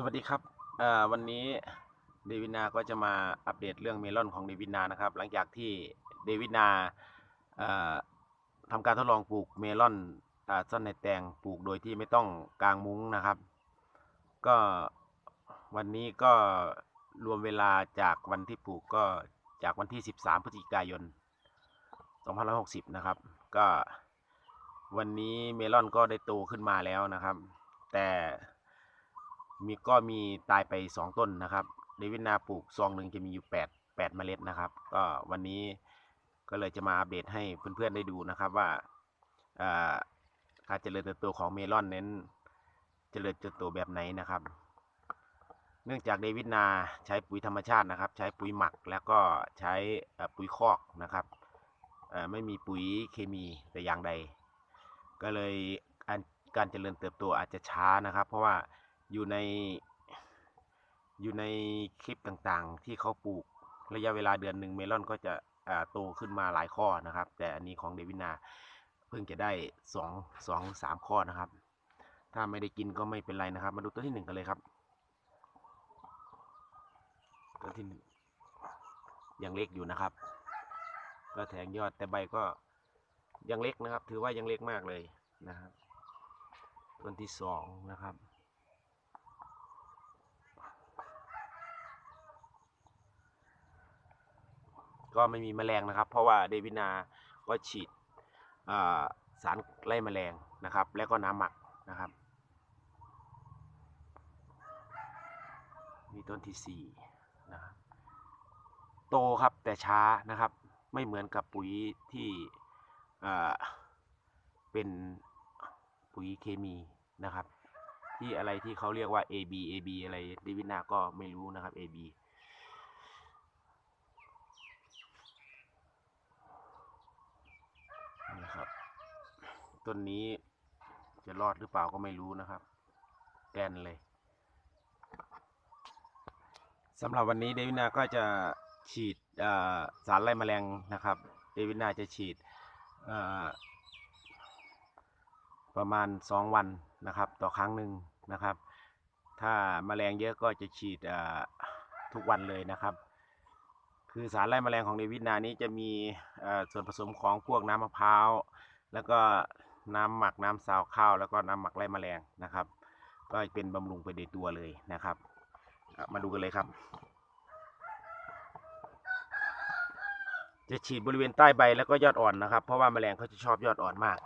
สวัสดีครับวันนี้เดวินาก็จะมาอัปเดตเรื่องเมลอนของเดวินานะครับ หลังจากที่เดวินาทำการทดลองปลูกเมลอนอ่าซ่อนในแตงปลูกโดยที่ไม่ต้องกางมุ้งนะครับ ก็วันนี้ก็รวมเวลาจากวันที่ปลูกก็จากวันที่ 13 พฤศจิกายน 2560 นะครับ ก็วันนี้เมลอนก็ได้โตขึ้นมาแล้วนะครับ แต่ มีก็มีตายไป 2 ต้นนะครับเดวิดนาปลูกซองหนึ่งจะมีอยู่ 8 8 เมล็ดนะครับ ก็วันนี้ก็เลยจะมาอัปเดตให้เพื่อนๆได้ดูนะครับว่าอ่าการเจริญเติบโตของเมลอนเน้นเจริญเติบโตแบบไหนนะครับ เนื่องจากเดวิดนาใช้ปุ๋ยธรรมชาตินะครับ ใช้ปุ๋ยหมักแล้วก็ใช้ปุ๋ยคอกนะครับอ่อไม่มีปุ๋ยเคมีแต่อย่างใด ก็เลยการเจริญเติบโตอาจจะช้านะครับ เพราะว่า อยู่ในอยู่ในคลิปต่างๆ ที่เขาปลูกระยะเวลาเดือนหนึ่งเมลอนก็จะโตขึ้นมาหลายข้อนะครับ แต่อันนี้ของเดวินาเพิ่งจะได้สองสองสามข้อนะครับ ถ้าไม่ได้กินก็ไม่เป็นไรนะครับ มาดูตัวที่หนึ่งกันเลยครับตัวที่หนึ่งยังเล็กอยู่นะครับ ก็แทงยอดแต่ใบก็ยังเล็กนะครับ ถือว่ายังเล็กมากเลยนะครับ ต้นที่สองนะครับ ก็ไม่มีแมลงนะครับ เพราะว่าเดวินาก็ฉีดสารไล่แมลงนะครับ แล้วก็น้ำหมักนะครับมีต้นที่สี่นะครับโตครับแต่ช้านะครับ ไม่เหมือนกับปุ๋ยที่เป็นปุ๋ยเคมีนะครับ ที่อะไรที่เขาเรียกว่า AB AB อะไรเดวินาก็ไม่รู้นะครับ AB นะครับ ต้นนี้จะรอดหรือเปล่าก็ไม่รู้นะครับ แกนเลยสำหรับวันนี้เดวินาก็จะฉีดสารไล่แมลงนะครับ เดวินาจะฉีดประมาณ 2 วันนะครับ ต่อครั้งหนึ่งนะครับ ถ้าแมลงเยอะก็จะฉีดทุกวันเลยนะครับ คือสารไล่แมลงของเดวินานี้จะมีส่วนผสมของพวกน้ำมะพร้าวแล้วก็ น้ำหมักน้ำซาวข้าวแล้วก็น้ำหมักไล่แมลงนะครับ ก็เป็นบำรุงไปในตัวเลยนะครับ มาดูกันเลยครับ จะฉีดบริเวณใต้ใบแล้วก็ยอดอ่อนนะครับ เพราะว่าแมลงเขาจะชอบยอดอ่อนมาก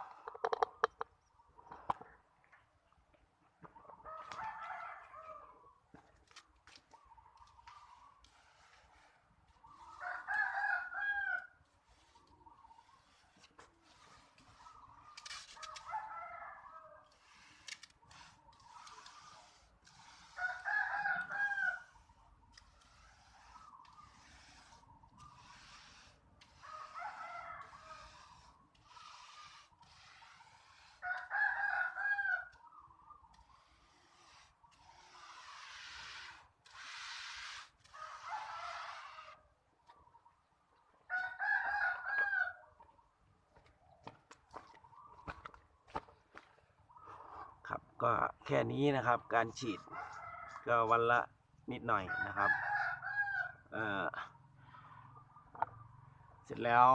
ก็แค่นี้นะครับ การฉีดก็วันละนิดหน่อยนะครับเเสร็จแล้ว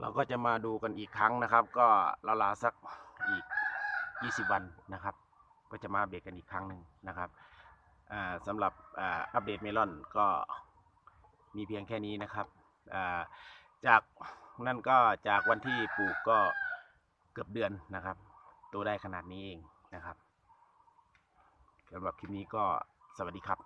เราก็จะมาดูกันอีกครั้งนะครับ ก็ราวๆสักอีก 20 วันนะครับ ก็จะมาอัปเดตกันอีกครั้งหนึ่งนะครับสำหรับอ,อัปเดตเมลอนก็มีเพียงแค่นี้นะครับาจากนั่นก็จากวันที่ปลูกก็เกือบเดือนนะครับ โตได้ขนาดนี้เองนะครับสำหรับคลิปนี้ก็สวัสดีครับ